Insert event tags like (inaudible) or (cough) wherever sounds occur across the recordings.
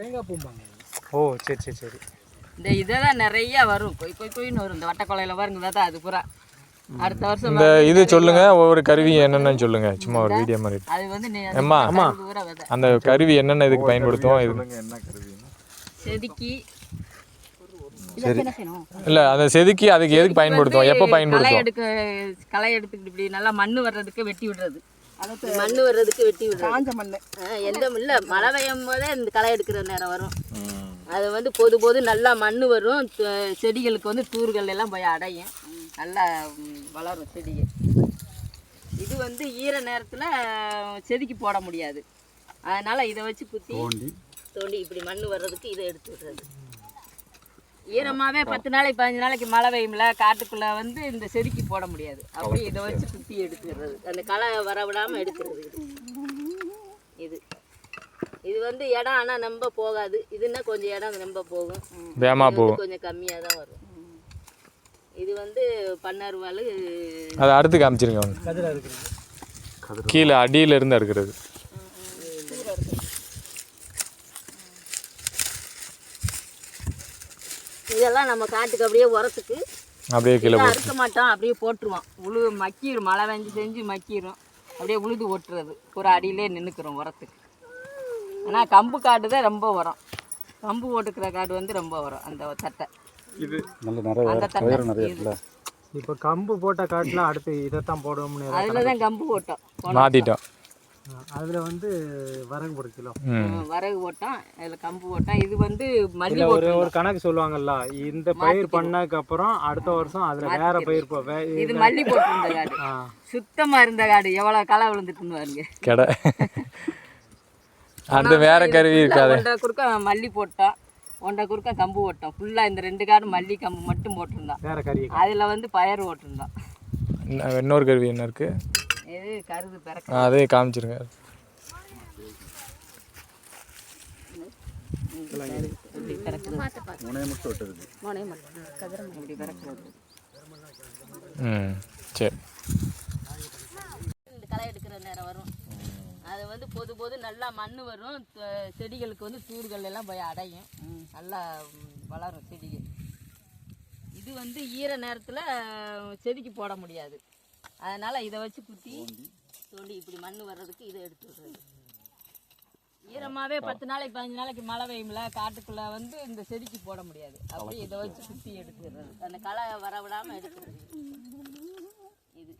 தேங்காய் பூம்பாங்க ஓ சரி சரி சரி. இந்த இதெல்லாம் நிறைய வரும். கொய் கொய் கொய்னு வரும். இந்த வட்டக்கொலையில் பாருங்க தான் அது பூரா. அடுத்த வருஷம் இந்த இது சொல்லுங்க ஒவ்வொரு கருவி என்னென்னு சொல்லுங்க. சும்மா ஒரு வீடியோ மாதிரி. அது வந்து அம்மா. விதை. அந்த கருவி என்னென்ன இதுக்கு பயன்படுத்துவோம்? இது என்ன கருவின்னு செதுக்கி. இல்லை அந்த செதுக்கி அதுக்கு எதுக்கு பயன்படுத்துவோம்? எப்போ களை பயன்படுத்துவோம் எடுக்க களை எடுத்துக்கிட்டு இப்படி நல்லா மண்ணு வர்றதுக்கு வெட்டி விடுறது. மண்ணு வர்றதுக்கு வெட்டி விடுறது காஞ்ச மண் ஆ, எந்த இல்லை மழை பெய்யும் போதே இந்த களை எடுக்கிற நேரம் வரும். அது வந்து பொது பொது நல்லா மண்ணு வரும். செடிகளுக்கு வந்து தூர்கள் எல்லாம் போய் அடையும். நல்லா வளரும் செடிகள் இது வந்து ஈர நேரத்தில் செதுக்கி போட முடியாது. அதனால் இதை வச்சு குத்தி தோண்டி. இப்படி மண் வர்றதுக்கு இதை எடுத்து விடுறது. ஈரமாகவே பத்து நாளைக்கு பதினஞ்சு நாளைக்கு மழை பெய்யும்ல காட்டுக்குள்ளே வந்து இந்த செதுக்கி போட முடியாது. அப்படி இதை வச்சு குத்தி எடுத்துடுறது. அந்த களை வர விடாமல் எடுக்கிறது இது. இது வந்து இடம் ஆனால் நம்ப போகாது. இதுன்னா கொஞ்சம் இடம் நம்ப போகும். வந்து போகும். கொஞ்சம் கம்மியாக தான் வரும். இது வந்து பன்னருவாள் அதை அடுத்து காமிச்சிருங்க கீழே அடியில இருந்து எடுக்கிறது இதெல்லாம் நம்ம காட்டுக்கு அப்படியே உரத்துக்கு அப்படியே கீழே இதை அறுக்க மாட்டோம் அப்படியே போட்டுருவோம். உழு மக்கிரும் மழை வெஞ்சு செஞ்சு மக்கிரும். அப்படியே உழுது ஓட்டுறது. ஒரு அடியிலே நின்றுக்கிறோம் உரத்துக்கு. ஆனால் கம்பு காடு தான் ரொம்ப உரம். கம்பு ஓட்டுக்கிற காடு வந்து ரொம்ப உரம் அந்த தட்டை. நல்ல நிறைய அந்த தட்டை. இது. இப்போ கம்பு போட்ட காட்டில் அடுத்து இதைத்தான் போடுவோம்னு அதில் தான் கம்பு ஓட்டோம். மாற்றிட்டோம் அதில் வந்து வரகு கிலோ. ம். வரகு ஓட்டோம் அதில் கம்பு ஓட்டோம் இது வந்து மல்லி ஒரு ஒரு கணக்கு சொல்லுவாங்கல்ல இந்த பயிர் பண்ணதுக்கு அப்புறம் அடுத்த வருஷம் அதில் வேற பயிர் போ வே- இது மல்லி போட்டிருந்த (laughs) காடு. ஆ. சுத்தமாக இருந்த காடு. எவ்வளோ களை விழுந்துட்டுன்னு பாருங்க கடை. அடுத்து வேற கருவி இருக்காது. ஒன்றரை குறுக்க மல்லி போட்டோம் ஒன்றரை குறுக்க கம்பு ஓட்டோம் ஃபுல்லாக இந்த ரெண்டு காடு மல்லி கம்பு மட்டும் போட்டிருந்தோம் வேற கறி அதில் வந்து பயறு ஓட்டிருந்தோம் இன்ன- இன்னொரு கருவி என்ன இருக்கு? இது கருது பிறக்க அதே காமிச்சிருங்க. ம் சரி. களை எடுக்கிற நேரம் வரும். அது வந்து பொது பொது நல்லா மண் வரும். செடிகளுக்கு வந்து தூர்கள் எல்லாம் போய் அடையும். நல்லா வளரும் செடிகள். இது வந்து ஈர நேரத்தில் செடிக்கு போட முடியாது. அதனால் இதை வச்சு குத்தி தோண்டி. இப்படி மண் வர்றதுக்கு இதை எடுத்து விடுறது. ஈரமாகவே பத்து நாளைக்கு பதினஞ்சு நாளைக்கு மழை பெய்யும்ல காட்டுக்குள்ளே வந்து இந்த செடிக்கு போட முடியாது. அப்படி இதை வச்சு குத்தி எடுத்துடுறது. அந்த களை வர விடாமல் எடுக்கிறது இது.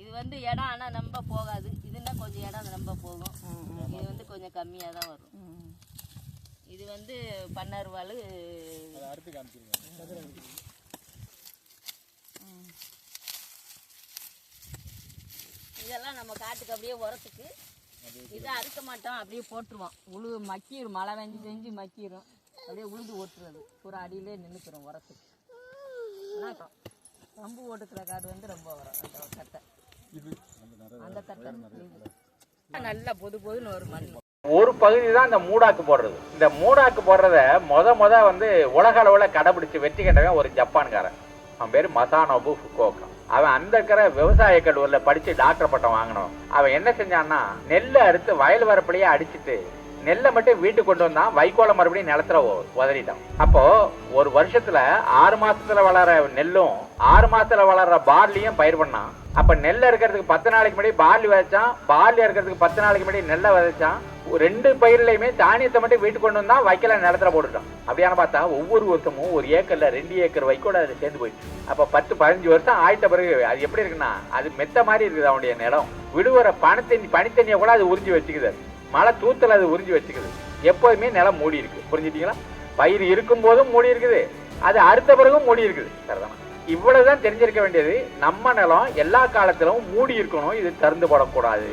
இது வந்து இடம் ஆனால் நம்ப போகாது. இதுன்னா கொஞ்சம் இடம் நம்ப போகும். இது வந்து கொஞ்சம் கம்மியாக தான் வரும். இது வந்து பன்னருவாள் இதெல்லாம் நம்ம காட்டுக்கு அப்படியே உரத்துக்கு. இதை அறுக்க மாட்டோம் அப்படியே போட்டுருவோம். உழு மக்கிரும். மழை வெஞ்சு செஞ்சு மக்கிரும். அப்படியே உழுது ஓட்டுறது. ஒரு அடியிலே நின்றுக்கிறோம் உரத்துக்கு. கம்பு ஓட்டுக்கிற காடு வந்து ரொம்ப வரும் அந்த தட்டை அந்த தட்டை நல்லா பொது பொதுன்னு ஒரு மண். ஒரு பகுதி தான் இந்த மூடாக்கு போடுறது. இந்த மூடாக்கு போடுறத முத முத வந்து உலக அளவில் கடைபிடிச்சு வெற்றி கண்டவன் ஒரு ஜப்பான்காரன். அவன் பேர் மசானோபு ஃபுக்கோக்கா அவன் அந்த இருக்கிற விவசாய கல்லூரில் படித்து டாக்டர் பட்டம் வாங்கினோம் அவன் என்ன செஞ்சான்னா நெல்லை அறுத்து வயல் வரப்புலையே அடிச்சிட்டு நெல்லை மட்டும் வீட்டுக்கு கொண்டு வந்தான் வைக்கோலை மறுபடியும் நிலத்துல உதறிட்டான். அப்போ ஒரு வருஷத்துல ஆறு மாசத்துல வளர நெல்லும் ஆறு மாசத்துல வளர்ற பார்லியும் பயிர் பண்ணான். அப்ப நெல் இருக்கிறதுக்கு பத்து நாளைக்கு முன்னாடி பார்லி விதைச்சான் பார்லி இருக்கிறதுக்கு பத்து நாளைக்கு முன்னாடி நெல்லை விதைச்சான். ரெண்டு பயிர்லையுமே தானியத்தை மட்டும் வீட்டுக்கு கொண்டு வந்தா வைக்கல நிலத்துல போட்டுட்டோம். அப்படியான பார்த்தா ஒவ்வொரு வருஷமும் ஒரு ஏக்கர்ல ரெண்டு ஏக்கர் வைக்கோட அது சேர்ந்து போயிடுச்சு. அப்ப பத்து பதினஞ்சு வருஷம் ஆயிட்ட பிறகு அது எப்படி இருக்குன்னா அது மெத்த மாதிரி இருக்குது அவனுடைய நிலம். விடுவர பணத்தண்ணி பனித்தண்ணியை கூட அது உறிஞ்சி வச்சுக்குது மழை தூத்துல அது உறிஞ்சி வச்சுக்குது. எப்போதுமே நிலம் மூடி இருக்கு. புரிஞ்சுட்டீங்களா? பயிர் இருக்கும் போதும் மூடி இருக்குது. அது அடுத்த பிறகும் மூடி இருக்குது. சரிதானா? இவ்வளவுதான் தெரிஞ்சிருக்க வேண்டியது நம்ம நிலம் எல்லா காலத்திலும் மூடி இருக்கணும். இது திறந்து போடக்கூடாது.